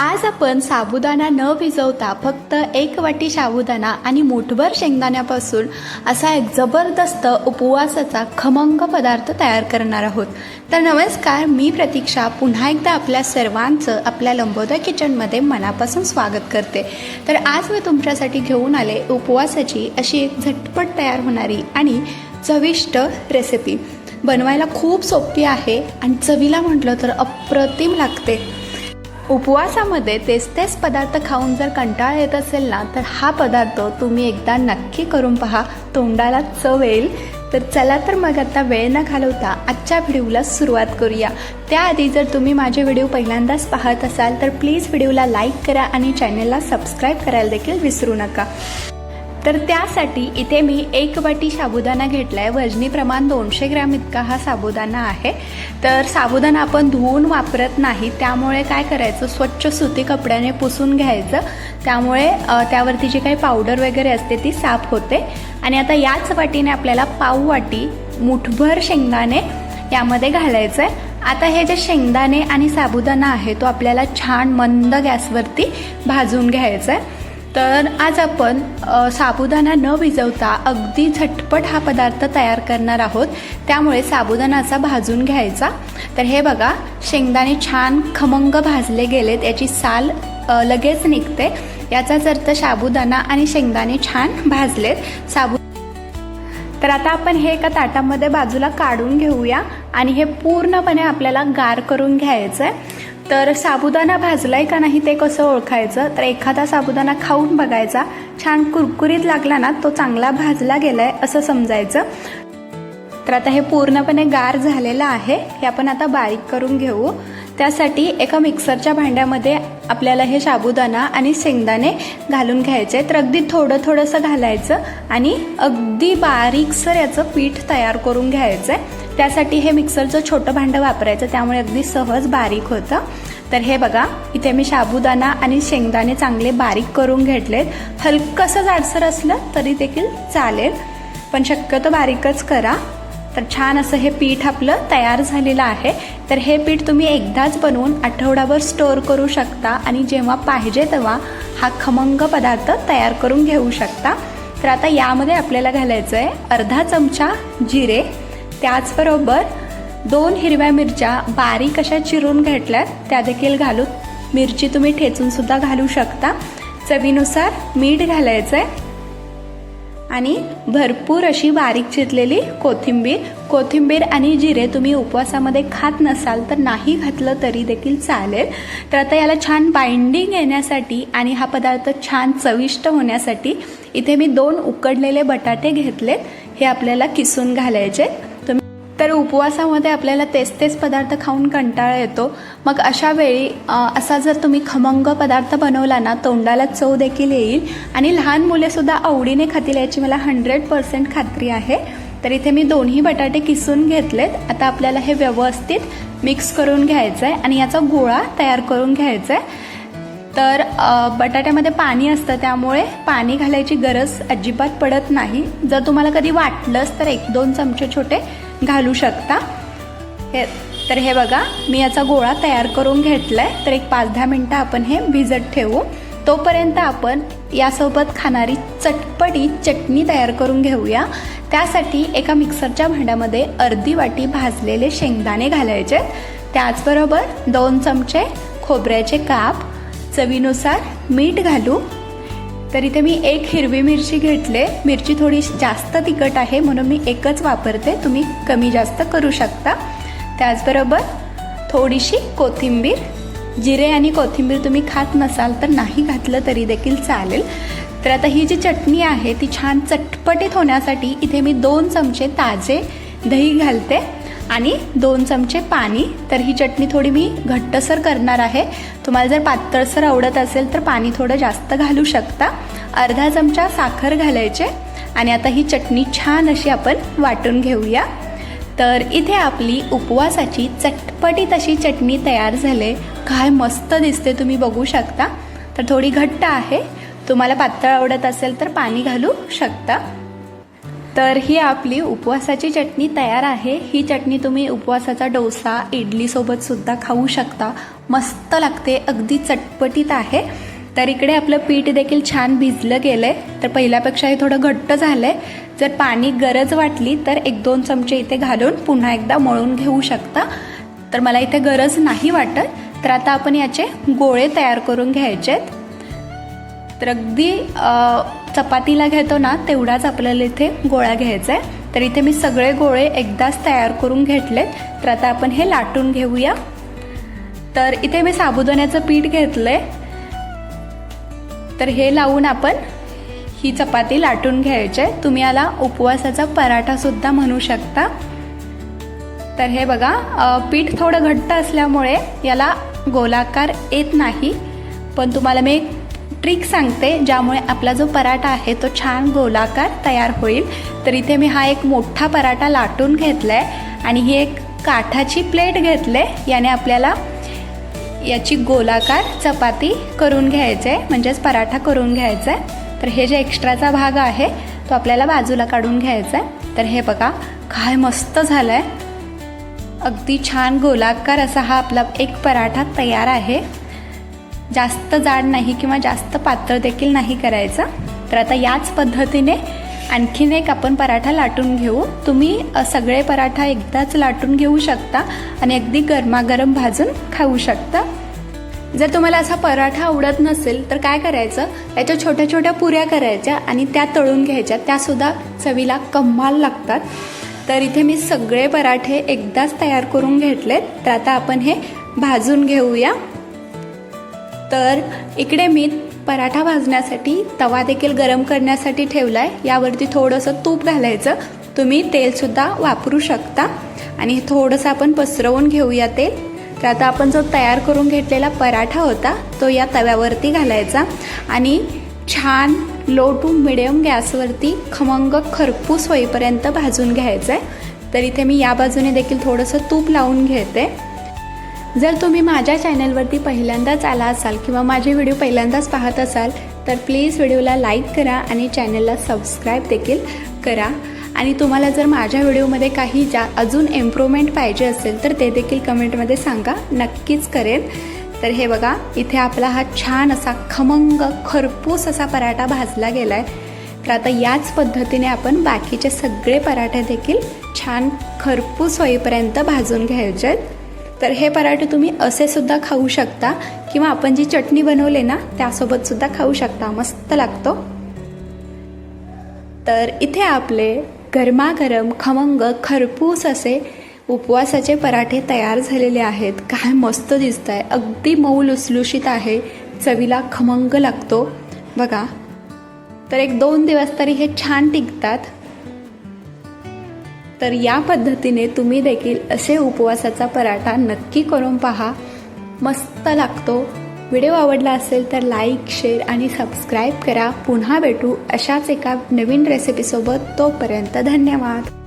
आज आपण साबुदाणा न भिजवता फक्त एक वाटी साबुदाणा आणि मुठभर शेंगदाण्यापासून असा एक जबरदस्त उपवासाचा खमंग पदार्थ तयार करणार आहोत. तर नमस्कार मी प्रतीक्षा. पुन्हा एकदा आपल्या सर्वांचं आपल्या लंबोदय किचनमध्ये मनापासून स्वागत करते. तर आज मी तुमच्यासाठी घेऊन आले उपवासाची अशी एक झटपट तयार होणारी आणि चविष्ट रेसिपी बनवायला खूप सोपी आहे आणि चवीला म्हटलं तर अप्रतिम लागते. उपवासामध्ये तेच तेच पदार्थ खाऊन जर कंटाळा येत असेल ना तर हा पदार्थ तुम्ही एकदा नक्की करून पहा. तोंडाला चव येईल. तर चला तर मग आता वेळ न घालवता आजच्या व्हिडिओला सुरुवात करूया. त्याआधी जर तुम्ही माझे व्हिडिओ पहिल्यांदाच पाहत असाल तर प्लीज व्हिडिओला लाईक करा आणि चॅनलला सबस्क्राईब करायला देखील विसरू नका. तर त्यासाठी इथे मी एक वाटी साबुदाणा घेतला आहे वजनी प्रमाण दोनशे ग्रॅम इतका हा साबुदाणा आहे. तर साबुदाणा आपण धुवून वापरत नाही. त्यामुळे काय करायचं? स्वच्छ सुती कपड्याने पुसून घ्यायचं. त्यामुळे त्यावरती जी काही पावडर वगैरे असते ती साफ होते. आणि आता याच वाटीने आपल्याला पाव वाटी मुठभर शेंगदाणे यामध्ये घालायचं आहे आता हे जे शेंगदाणे आणि साबुदाणा आहे तो आपल्याला छान मंद गॅसवरती भाजून घ्यायचा आहे तर आज आपण साबुदाणा न भिजवता अगदी झटपट हा पदार्थ तयार करणार आहोत. त्यामुळे साबुदाणाचा भाजून घ्यायचा. तर हे बघा शेंगदाणे छान खमंग भाजले गेलेत. याची साल लगेच निघते. याचाच अर्थ साबुदाणा आणि शेंगदाणे छान भाजलेत. साबु तर आता आपण हे एका ताटामध्ये बाजूला काढून घेऊया आणि हे पूर्णपणे आपल्याला गार करून घ्यायचं आहे तर साबुदाणा भाजलाय का नाही ते कसं ओळखायचं? तर एखादा साबुदाणा खाऊन बघायचा. छान कुरकुरीत लागला ना तो चांगला भाजला गेलाय असं समजायचं. तर आता हे पूर्णपणे गार झालेलं आहे. हे आपण आता बारीक करून घेऊ. त्यासाठी एका मिक्सरच्या भांड्यामध्ये आपल्याला हे साबुदाणा आणि शेंगदाणे घालून घ्यायचे. तर अगदी थोडं थोडंसं घालायचं आणि अगदी बारीकसर याचं पीठ तयार करून घ्यायचं आहे त्यासाठी हे मिक्सरचं छोटं भांडं वापरायचं त्यामुळे अगदी सहज बारीक होतं. तर हे बघा इथे मी साबुदाणा आणि शेंगदाणे चांगले बारीक करून घेतलेत. हलकंसं जाडसर असलं तरी देखील चालेल पण शक्यतो बारीकच करा. तर छान असं हे पीठ आपलं तयार झालेलं आहे. तर हे पीठ तुम्ही एकदाच बनवून आठवडाभर स्टोअर करू शकता आणि जेव्हा पाहिजे तेव्हा हा खमंग पदार्थ तयार करून घेऊ शकता. तर आता यामध्ये आपल्याला घालायचं आहे अर्धा चमचा जिरे त्याचबरोबर दोन हिरव्या मिरच्या बारीक अशा चिरून घेतल्यात त्या देखील घालून. मिरची तुम्ही ठेचून सुद्धा घालू शकता. चवीनुसार मीठ घालायचं आहे आणि भरपूर अशी बारीक चिरलेली कोथिंबीर. कोथिंबीर आणि जिरे तुम्ही उपवासामध्ये खात नसाल तर नाही घातलं तरी देखील चालेल. तर आता याला छान बाइंडिंग येण्यासाठी आणि हा पदार्थ छान चविष्ट होण्यासाठी इथे मी दोन उकडलेले बटाटे घेतलेत. हे आपल्याला किसून घालायचे तर उपवासामध्ये आपल्याला तेच तेच पदार्थ खाऊन कंटाळा येतो. मग अशा वेळी असा जर तुम्ही खमंग पदार्थ बनवला ना तोंडाला चव देखील येईल आणि लहान मुलेसुद्धा आवडीने खातील याची मला हंड्रेड पर्सेंट खात्री आहे. तर इथे मी दोन्ही बटाटे किसून घेतलेत. आता आपल्याला हे व्यवस्थित मिक्स करून घ्यायचं आहे आणि याचा गोळा तयार करून घ्यायचा आहे तर बटाट्यामध्ये पाणी असतं त्यामुळे पाणी घालायची गरज अजिबात पडत नाही. जर तुम्हाला कधी वाटलंच तर एक दोन चमचे छोटे घालू शकता. हे तर हे बघा मी याचा गोळा तयार करून घेतलाय. तर एक पाच दहा मिनटं आपण हे भिजत ठेवू. तोपर्यंत आपण यासोबत खाणारी चटपटी चटणी तयार करून घेऊया. त्यासाठी एका मिक्सरच्या भांड्यामध्ये अर्धी वाटी भाजलेले शेंगदाणे घालायचे. त्याचबरोबर दोन चमचे खोबऱ्याचे काप चवीनुसार मीठ घालू. तर इथे मी एक हिरवी मिरची घेतले. मिरची थोडी जास्त तिखट आहे म्हणून मी एकच वापरते. तुम्ही कमी जास्त करू शकता. त्याचबरोबर थोडीशी कोथिंबीर. जिरे आणि कोथिंबीर तुम्ही खात नसाल तर नाही घातलं तरी देखील चालेल. तर आता ही जी चटणी आहे ती छान चटपटीत होण्यासाठी इथे मी दोन चमचे ताजे दही घालते. आणि दोन चमचे पाणी. तर ही चटणी थोडी मी घट्टसर करणार आहे. तुम्हाला जर पातळसर आवडत असेल तर पाणी थोडं जास्त घालू शकता. अर्धा चमचा साखर घालायचे. आणि आता ही चटणी छान अशी आपण वाटून घेऊया. तर इथे आपली उपवासाची चटपटीत अशी चटणी तयार झाले. काय मस्त दिसते तुम्ही बघू शकता. तर थोडी घट्ट आहे. तुम्हाला पातळ आवडत असेल तर पाणी घालू शकता. तर ही आपली उपवासाची चटणी तयार आहे. ही चटणी तुम्ही उपवासाचा डोसा इडलीसोबत सुद्धा खाऊ शकता. मस्त लागते अगदी चटपटीत आहे. तर इकडे आपलं पीठ देखील छान भिजलं गेलं आहे तर पहिल्यापेक्षा हे थोडं घट्ट झालं आहे जर पाणी गरज वाटली तर एक दोन चमचे इथे घालून पुन्हा एकदा मळून घेऊ शकता. तर मला इथे गरज नाही वाटत. तर आता आपण याचे गोळे तयार करून घ्यायचे आहेत तर अगदी चपातीला घेतो ना तेवढाच आपल्याला इथे गोळा घ्यायचा आहे. तर इथे मी सगळे गोळे एकदाच तयार करून घेतले. तर आता आपण हे लाटून घेऊया. तर इथे मी साबुदाण्याचं पीठ घेतलंय. तर हे लावून आपण ही चपाती लाटून घ्यायची आहे. तुम्ही याला उपवासाचा पराठा सुद्धा म्हणू शकता. तर हे बघा पीठ थोडं घट्ट असल्यामुळे याला गोलाकार येत नाही. पण तुम्हाला मी एक ट्रिक सांगते ज्यामुळे आपला जो पराठा आहे तो छान गोलाकार तयार होईल. तर इथे मी हा एक मोठा पराठा लाटून घेतला आहे आणि ही एक काठाची प्लेट घेतले याने आपल्याला याची गोलाकार चपाती करून घ्यायचे म्हणजेच पराठा करून घ्यायचा आहे तर हे जे एक्स्ट्राचा भाग आहे तो आपल्याला बाजूला काढून घ्यायचा आहे तर हे बघा काय मस्त झालं आहे अगदी छान गोलाकार असा हा आपला एक पराठा तयार आहे. जास्त जाड नाही किंवा जास्त पातळ देखील नाही करायचा. तर आता याच पद्धतीने आणखीन एक आपण पराठा लाटून घेऊ. तुम्ही सगळे पराठा एकदाच लाटून घेऊ शकता आणि अगदी गरमागरम भाजून खाऊ शकता. जर तुम्हाला असा पराठा आवडत नसेल तर काय करायचं? याच्या छोट्या छोट्या पुऱ्या करायच्या आणि त्या तळून घ्यायच्या. त्यासुद्धा चवीला कम्माल लागतात. तर इथे मी सगळे पराठे एकदाच तयार करून घेतलेत. तर आता आपण हे भाजून घेऊया. तर इकडे मी पराठा भाजण्यासाठी तवा देखील गरम करण्यासाठी ठेवला आहे यावरती थोडंसं तूप घालायचं. तुम्ही तेलसुद्धा वापरू शकता. आणि थोडंसं आपण पसरवून घेऊया तेल. तर आता आपण जो तयार करून घेतलेला पराठा होता तो या तव्यावरती घालायचा. आणि छान लो टू मिडियम गॅसवरती खमंग खरपूस होईपर्यंत भाजून घ्यायचं आहे तर इथे मी या बाजूने देखील थोडंसं तूप लावून घेते. जर तुम्ही माझ्या चॅनलवरती पहिल्यांदाच आला असाल किंवा माझे व्हिडिओ पहिल्यांदाच पाहत असाल तर प्लीज व्हिडिओला लाईक करा आणि चॅनलला सबस्क्राईब देखील करा. आणि तुम्हाला जर माझ्या व्हिडिओमध्ये काही जा अजून इम्प्रूव्हमेंट पाहिजे असेल तर ते देखील कमेंटमध्ये सांगा. नक्कीच करेन. तर हे बघा इथे आपला हा छान असा खमंग खरपूस असा पराठा भाजला गेला आहे तर आता याच पद्धतीने आपण बाकीचे सगळे पराठे देखील छान खरपूस होईपर्यंत भाजून घ्यायचे आहेत तर हे पराठे तुम्ही असे सुद्धा खाऊ शकता किंवा आपण जी चटणी बनवले ना त्यासोबत सुद्धा खाऊ शकता. मस्त लागतो. तर इथे आपले गरमागरम खमंग खरपूस असे उपवासाचे पराठे तयार झालेले आहेत. काय मस्त दिसत आहे अगदी मऊ लुसलुशीत आहे. चवीला खमंग लागतो. बघा. तर एक दोन दिवस तरी हे छान टिकतात. तर या पद्धतीने तुम्ही देखील असे उपवासाचा पराठा नक्की करून पहा. मस्त लागतो. व्हिडिओ आवडला असेल तर लाईक शेअर आणि सबस्क्राईब करा. पुन्हा भेटू अशाच एका नवीन रेसिपीसोबत तोपर्यंत धन्यवाद.